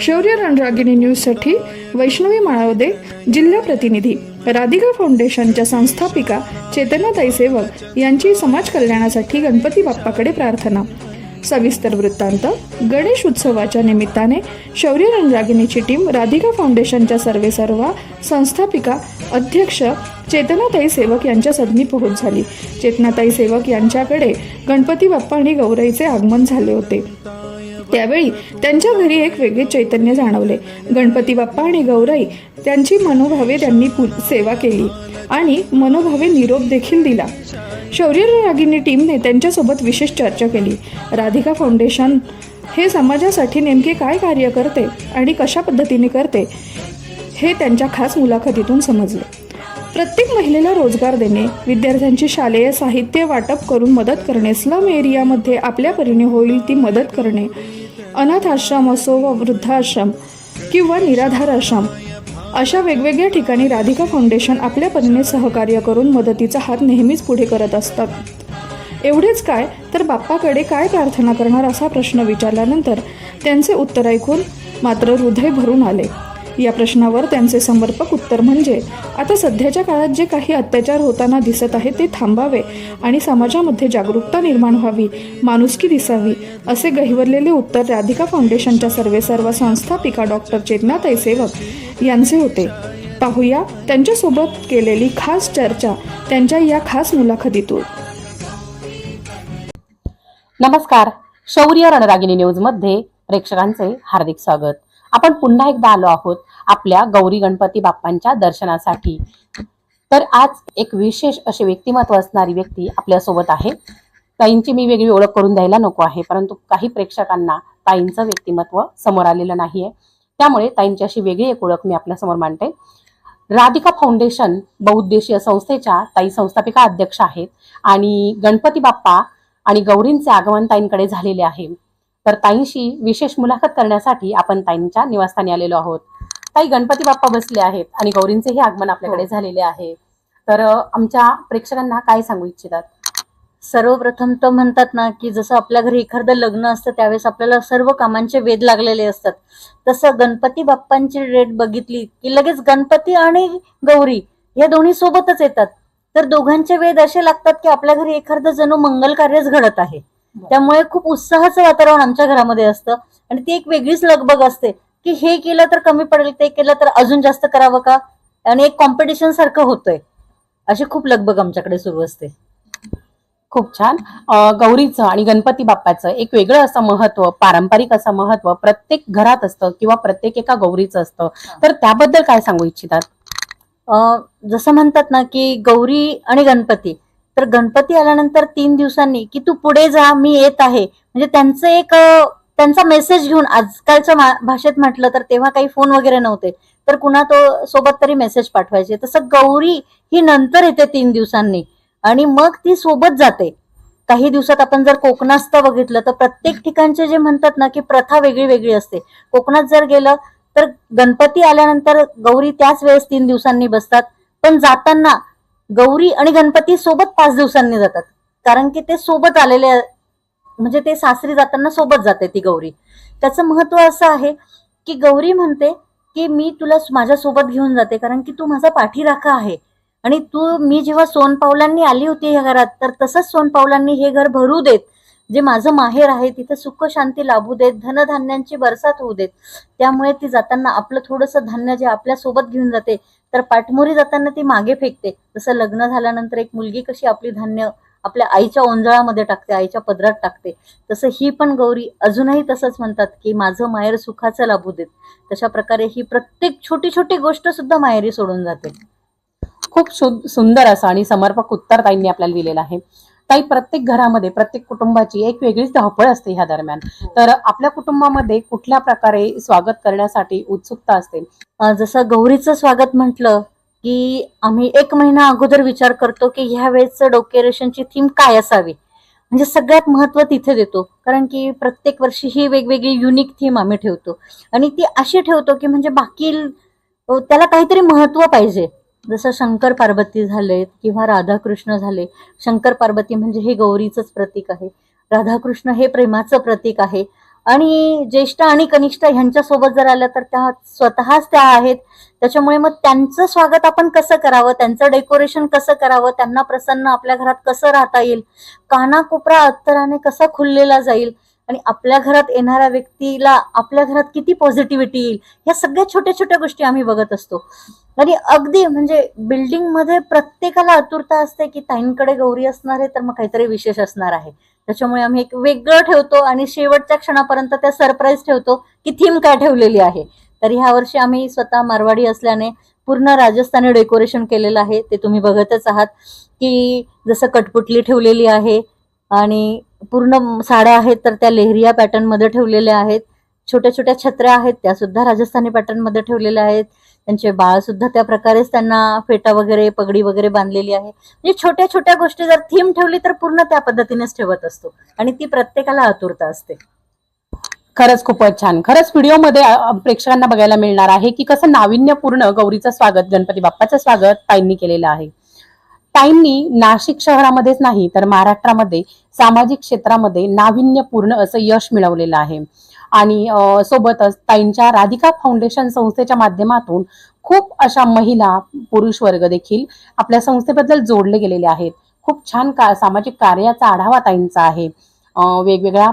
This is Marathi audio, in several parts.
शौर्य रणरागिणी न्यूजसाठी वैष्णवी माळवदे जिल्हा प्रतिनिधी राधिका फाउंडेशनच्या संस्थापिका चेतनाताई सेवक यांची समाज कल्याणासाठी गणपती बाप्पाकडे प्रार्थना. सविस्तर वृत्तांत गणेश उत्सवाच्या निमित्ताने शौर्य रणरागिणीची टीम राधिका फाउंडेशनच्या सर्वेसर्वा संस्थापिका अध्यक्ष चेतनाताई सेवक यांच्या सदनी पोहोच झाली. चेतनाताई सेवक यांच्याकडे गणपती बाप्पा आणि गौराईचे आगमन झाले होते. त्यावेळी त्यांच्या घरी एक वेगळे चैतन्य जाणवले. गणपती बाप्पा आणि गौराई त्यांची मनोभावे त्यांनी सेवा केली आणि मनोभावे निरोप देखील दिला. शौर्य रागिनी टीमने त्यांच्यासोबत विशेष चर्चा केली. राधिका फाउंडेशन हे समाजासाठी नेमके काय कार्य करते आणि कशा पद्धतीने करते हे त्यांच्या खास मुलाखतीतून समजले. प्रत्येक महिलेला रोजगार देणे विद्यार्थ्यांची शालेय साहित्य वाटप करून मदत करणे स्लम एरियामध्ये आपल्या परीने होईल ती मदत करणे अनाथ आश्रम असो व वृद्धाश्रम किंवा निराधार आश्रम अशा वेगवेगळ्या ठिकाणी राधिका फाउंडेशन आपल्या परीने सहकार्य करून मदतीचा हात नेहमीच पुढे करत असतात. एवढेच काय? तर बाप्पाकडे काय प्रार्थना करणार असा प्रश्न विचारल्यानंतर त्यांचे उत्तर ऐकून मात्र हृदय भरून आले. या प्रश्नावर त्यांचे समर्पक उत्तर म्हणजे आता सध्याच्या काळात जे काही अत्याचार होताना दिसत आहे ते थांबावे आणि समाजामध्ये जागरूकता निर्माण व्हावी माणुसकी दिसावी असे गहिवरलेले उत्तर राधिका फाउंडेशनच्या सर्वेसर्वा संस्थापिका डॉक्टर चेतनाताई सेवक यांचे होते. पाहूया त्यांच्यासोबत केलेली खास चर्चा त्यांच्या या खास मुलाखतीतून. नमस्कार शौर्य रणरागिणी न्यूजमध्ये प्रेक्षकांचे हार्दिक स्वागत. आपण पुन्हा एकदा आलो आहोत आपल्या गौरी गणपती बाप्पांच्या दर्शनासाठी. तर आज एक विशेष असे व्यक्तिमत्व असणारी व्यक्ती आपल्यासोबत आहे. ताईंची मी वेगळी ओळख करून द्यायला नको आहे परंतु काही प्रेक्षकांना ताईंचं व्यक्तिमत्व समोर आलेलं नाहीये. त्यामुळे ताईंची अशी वेगळी एक ओळख मी आपल्यासमोर मांडते. राधिका फाउंडेशन बहुउद्देशीय संस्थेच्या ताई संस्थापिका अध्यक्ष आहेत आणि गणपती बाप्पा आणि गौरींचे आगमन ताईंकडे झालेले आहे. तर ताईंशी विशेष मुलाखत करण्यासाठी आपण ताईंच्या निवासस्थानी आलेलो आहोत. ताई गणपती बाप्पा बसले आहेत आणि गौरींचेही आगमन आपल्याकडे झालेले आहे. तर आमच्या प्रेक्षकांना काय सांगू इच्छितात? सर्वप्रथम तर म्हणतात ना की जसं आपल्या घरी एखादं लग्न असतं त्यावेळेस आपल्याला सर्व कामांचे वेध लागलेले असतात. तसं गणपती बाप्पांची डेट बघितली की लगेच गणपती आणि गौरी या दोन्ही सोबतच येतात. तर दोघांचे वेध असे लागतात की आपल्या घरी एखादं जणू मंगल कार्यच घडत आहे. त्यामुळे खूप उत्साहाचं वातावरण आमच्या घरामध्ये असतं. आणि ती एक वेगळीच लगबग असते की हे केलं तर कमी पडेल ते केलं तर अजून जास्त करावं का? आणि एक कॉम्पिटिशन सारखं होतंय. अशी खूप लगबग आमच्याकडे सुरू असते. खूप छान. गौरीचं आणि गणपती बाप्पाचं एक वेगळं असं महत्त्व पारंपरिक असं महत्त्व प्रत्येक घरात असतं किंवा प्रत्येक एका गौरीचं असतं. तर त्याबद्दल काय सांगू इच्छितात? अं, जसं म्हणतात ना की गौरी आणि गणपती तर गणपती आल्यानंतर तीन दिवसांनी की तू पुढे जा मी येत आहे. म्हणजे त्यांचं एक त्यांचा मेसेज घेऊन आजकालच्या भाषेत म्हटलं तर तेव्हा काही फोन वगैरे नव्हते. तर कुणा तो सोबत तरी मेसेज पाठवायचे. तसं गौरी ही नंतर येते तीन दिवसांनी. आणि मग ती सोबत जाते. काही दिवसात आपण जर कोकणात बघितलं तर प्रत्येक ठिकाणचे जे म्हणतात ना की प्रथा वेगळी वेगळी असते. कोकणात जर गेलं तर गणपती आल्यानंतर गौरी त्याच वेळेस तीन दिवसांनी बसतात. पण जाताना गौरी आणि गणपती सोबत पाच दिवसांनी जातात. कारण की ते सोबत आलेले म्हणजे ते सासरी जाताना सोबत जाते ती गौरी. त्याचं महत्त्व असं आहे की गौरी म्हणते की मी तुला माझ्या सोबत घेऊन जाते कारण की तू माझा पाठीराखा आहे. आणि तू मी जेव्हा सोनपावलांनी आली होती ह्या घरात तर तसंच सोनपावलांनी हे घर भरू देत. जे माझं माहेर आहे तिथं सुख शांती लाभू देत धनधान्यांची बरसात होऊ देत. त्यामुळे ती जाताना आपलं थोडंसं धान्य जे आपल्यासोबत घेऊन जाते तर पाठमोरी जाताना ती मागे फेकते. जसं लग्न झाल्यानंतर एक मुलगी कशी आपली धान्य आपल्या आईच्या ओंजळामध्ये टाकते आईच्या पदरात टाकते. तसं ही पण गौरी अजूनही तसंच म्हणतात की माझं माहेर सुखाचं लाभू देत. तशा प्रकारे ही प्रत्येक छोटी छोटी गोष्ट सुद्धा माहेरी सोडून जाते. खूप सुंदर असं आणि समर्पक उत्तर ताईंनी आपल्याला दिलेलं आहे. ताई प्रत्येक घरामध्ये प्रत्येक कुटुंबाची एक वेगळीच धावपळ असते ह्या दरम्यान. तर आपल्या कुटुंबामध्ये कुठल्या प्रकारे स्वागत करण्यासाठी उत्सुकता असते? जसं गौरीचं स्वागत म्हटलं की आम्ही एक महिना अगोदर विचार करतो की ह्या वेळेचं डोकेरेशनची थीम काय असावी? म्हणजे सगळ्यात महत्त्व तिथे देतो. कारण की प्रत्येक वर्षी ही वेगवेगळी युनिक थीम आम्ही ठेवतो. आणि ती अशी ठेवतो की म्हणजे बाकी त्याला काहीतरी महत्त्व पाहिजे. जसं शंकर पार्वती झालेत किंवा राधाकृष्ण झाले शंकर पार्वती म्हणजे हे गौरीचंच प्रतीक आहे. राधाकृष्ण हे प्रेमाचं प्रतीक आहे. आणि ज्येष्ठ आणि कनिष्ठ ह्यांच्यासोबत जर आल्या तर त्या स्वतःच त्या आहेत. त्याच्यामुळे मग त्यांचं स्वागत आपण कसं करावं? त्यांचं डेकोरेशन कसं करावं? त्यांना प्रसन्न आपल्या घरात कसं राहता येईल? कानाकोपरा अत्तराने कसा खुललेला जाईल? आणि आपल्या घरात येणाऱ्या व्यक्तीला आपल्या घरात किती पॉझिटिव्हिटी येईल ह्या सगळ्या छोट्या छोट्या गोष्टी आम्ही बघत असतो. आणि अगदी म्हणजे बिल्डिंगमध्ये प्रत्येकाला आतुरता असते की ताईंकडे गौरी असणार आहे तर मग काहीतरी विशेष असणार आहे. त्याच्यामुळे आम्ही एक वेगळं ठेवतो आणि शेवटच्या क्षणापर्यंत त्या सरप्राईज ठेवतो की थीम काय ठेवलेली आहे. तर ह्या वर्षी आम्ही स्वतः मारवाडी असल्याने पूर्ण राजस्थानी डेकोरेशन केलेलं आहे ते तुम्ही बघतच आहात. की जसं कटपुटली ठेवलेली आहे आणि पूर्ण साड्या आहेत तर त्या लेहरिया पॅटर्नमध्ये ठेवलेल्या आहेत. छोट्या छोट्या छत्र्या आहेत त्या सुद्धा राजस्थानी पॅटर्नमध्ये ठेवलेल्या आहेत. त्यांचे बाळ सुद्धा त्या प्रकारेच त्यांना फेटा वगैरे पगडी वगैरे बांधलेली आहे. म्हणजे छोट्या छोट्या गोष्टी जर थीम ठेवली तर पूर्ण त्या पद्धतीनेच ठेवत असतो. आणि ती प्रत्येकाला आतुरता असते. खरंच खूपच छान. खरंच व्हिडिओमध्ये प्रेक्षकांना बघायला मिळणार आहे की कसं नाविन्यपूर्ण गौरीचं स्वागत गणपती बाप्पाचं स्वागत ताईंनी केलेलं आहे. ताईंनी नाशिक शहरामध्येच नाही तर महाराष्ट्रामध्ये सामाजिक क्षेत्रामध्ये नाविन्यपूर्ण असं यश मिळवलेलं आहे. आणि सोबतच ताईंच्या राधिका फाउंडेशन संस्थेच्या माध्यमातून खूप अशा महिला पुरुष वर्ग देखील आपल्या संस्थेबद्दल जोडले गेलेले आहेत. खूप छान का सामाजिक कार्याचा आढावा ताईंचा आहे. वेगवेगळ्या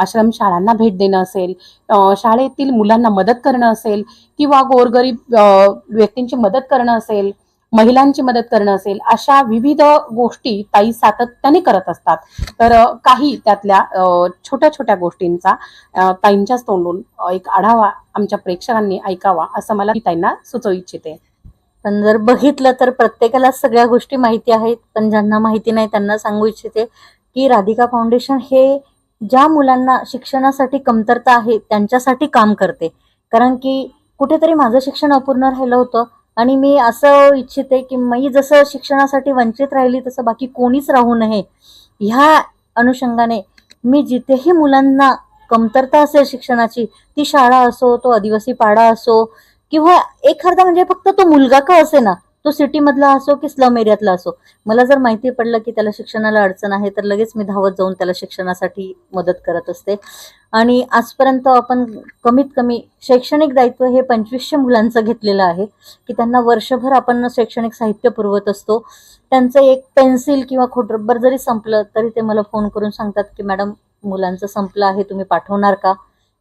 आश्रमशाळांना भेट देणं असेल शाळेतील मुलांना मदत करणं असेल किंवा गोरगरीब व्यक्तींची मदत करणं असेल महिलांची मदत करणं असेल अशा विविध गोष्टी ताई सातत्याने करत असतात. तर काही त्यातल्या छोट्या छोट्या गोष्टींचा ताईंच्याच तोंडून एक आढावा आमच्या प्रेक्षकांनी ऐकावा असं मला ताईंना सुचवू इच्छिते. पण जर बघितलं तर प्रत्येकाला सगळ्या गोष्टी माहिती आहेत पण ज्यांना माहिती नाही त्यांना सांगू इच्छिते की राधिका फाउंडेशन हे ज्या मुलांना शिक्षणासाठी कमतरता आहे त्यांच्यासाठी काम करते. कारण की कुठेतरी माझं शिक्षण अपूर्ण राहिलं होतं आणि मी असं इच्छिते की मी जसं शिक्षणासाठी वंचित राहिली तसं बाकी कोणीच राहू नये. ह्या अनुषंगाने मी जिथेही मुलांना कमतरता असेल शिक्षणाची ती शाळा असो तो आदिवासी पाडा असो किंवा एखादा म्हणजे फक्त तो मुलगा का असे ना तो सिटीमधला असो की स्लम एरियातला असो. मला जर माहिती पडलं की त्याला शिक्षणाला अडचण आहे तर लगेच मी धावत जाऊन त्याला शिक्षणासाठी मदत करत असते. आणि आजपर्यंत आपण कमीत कमी शैक्षणिक दायित्व हे पंचवीसशे मुलांचं घेतलेलं आहे की त्यांना वर्षभर आपण शैक्षणिक साहित्य पुरवत असतो. त्यांचं एक पेन्सिल किंवा खोटरब्बर जरी संपलं तरी ते मला फोन करून सांगतात की मॅडम मुलांचं संपलं आहे तुम्ही पाठवणार का?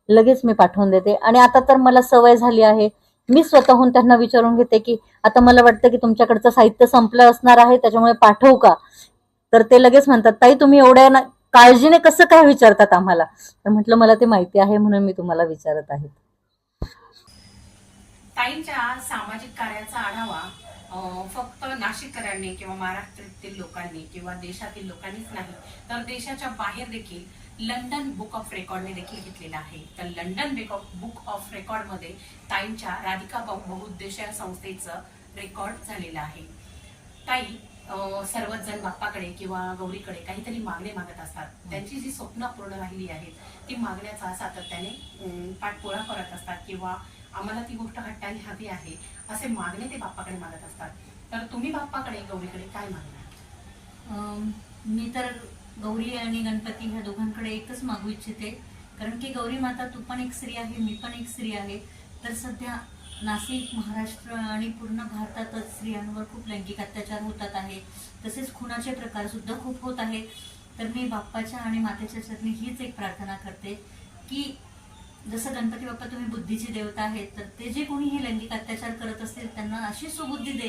लगेच मी पाठवून देते. आणि आता तर मला सवय झाली आहे मी स्वतःहून त्यांना विचारून घेते की आता मला वाटतं की तुमच्याकडचं साहित्य संपलं असणार आहे त्याच्यामुळे पाठवू का? तर ते लगेच म्हणतात ताई तुम्ही एवढ्या काळजीने कसं काय विचारतात आम्हाला? तर म्हटलं मला ते माहिती आहे म्हणून मी तुम्हाला विचारत आहे. ताईंच्या सामाजिक कार्याचा आढावा फक्त नाशिककरांनी किंवा महाराष्ट्रातील लोकांनी किंवा देशातील लोकांनीच नाही तर देशाच्या बाहेर देखील लंडन बुक ऑफ रेकॉर्डने देखील घेतलेला आहे. तर लंडन बुक ऑफ रेकॉर्डमध्ये ताईंच्या राधिका बहु- बहुउद्देशीय संस्थेचं रेकॉर्ड झालेलं आहे. ताई सर्वच जण बाप्पाकडे किंवा गौरीकडे काहीतरी मागणे मागत असतात. त्यांची जी स्वप्न पूर्ण राहिली आहेत ती मागण्याचा सातत्याने अं, पाठपुरा करत असतात किंवा आम्हाला ती गोष्ट हट्टाने हवी आहे असे मागणे ते बाप्पाकडे मागत असतात. तर तुम्ही बाप्पाकडे गौरीकडे काय मागणार? मी तर गौरी आणि गणपती ह्या दोघांकडे एकच मागू इच्छिते. कारण की गौरी माता तू पण एक स्त्री आहे मी पण एक स्त्री आहे. तर सध्या नाशिक महाराष्ट्र आणि पूर्ण भारतातच स्त्रियांवर खूप लैंगिक अत्याचार होतात आहे. तसेच खुनाचे प्रकार सुद्धा खूप होत आहे. तर मी बाप्पाच्या आणि मातेच्या चरणी हीच एक प्रार्थना करते की जसं गणपती बाप्पा तुम्ही बुद्धीची देवता आहेत तर ते जे कोणी हे लैंगिक अत्याचार करत असतील त्यांना अशी सुबुद्धी दे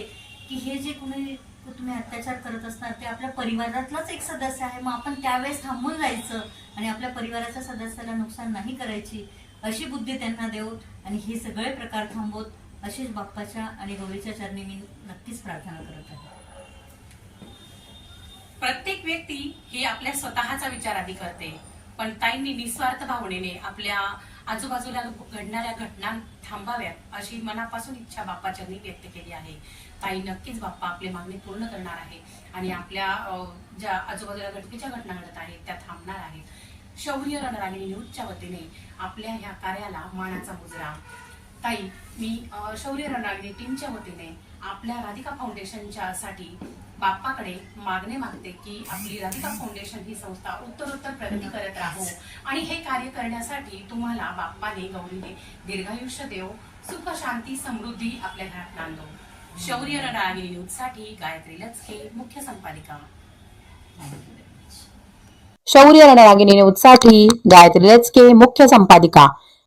की हे जे कोणी तुम्ही अत्याचार करत असणार ते आपल्या परिवारातलाच एक सदस्य आहे. मग आपण त्यावेळेस थांबून जायचं आणि आपल्या परिवाराच्या सदस्याला नुकसान नाही करायची अशी बुद्धी त्यांना देऊत आणि हे सगळे प्रकार थांबवत अशीच बाप्पाच्या आणि गौरीच्या चरणी मी नक्कीच प्रार्थना करत आहे. प्रत्येक व्यक्ती ही आपल्या स्वतःचा विचार आधी करते. पण ताईंनी निस्वार्थ भावनेने आपल्या आजूबाजूला घडणाऱ्या घटना थांबाव्यात अशी मनापासून इच्छा बाप्पाच्यांनी व्यक्त केली आहे. ताई नक्कीच बाप्पा आपली मागणी पूर्ण करणार आहे आणि आपल्या अं, ज्या आजूबाजूला घटनेच्या घटना घडत आहेत त्या थांबणार आहेत. शौर्य रणरागिणी न्यूजच्या वतीने आपल्या ह्या कार्याला मानाचा मुजरा. ताई मी शौर्य रणरागिणी टीमच्या वतीने आपल्या राधिका फाउंडेशनच्या साठी बाप्पाकडे मागणे मागते की आपली राधिका फाउंडेशन ही संस्था उत्तरोत्तर प्रगती करत राहो. आणि हे कार्य करण्यासाठी तुम्हाला बाप्पाने गौरीने दीर्घायुष्य देव सुख शांती समृद्धी आपल्या घरात नांदो शौर्य रणरागिणी न्यूजसाठी गायत्री लचके मुख्य संपादिका. शौर्य रणरागिणी न्यूजसाठी गायत्री लचके मुख्य संपादिका.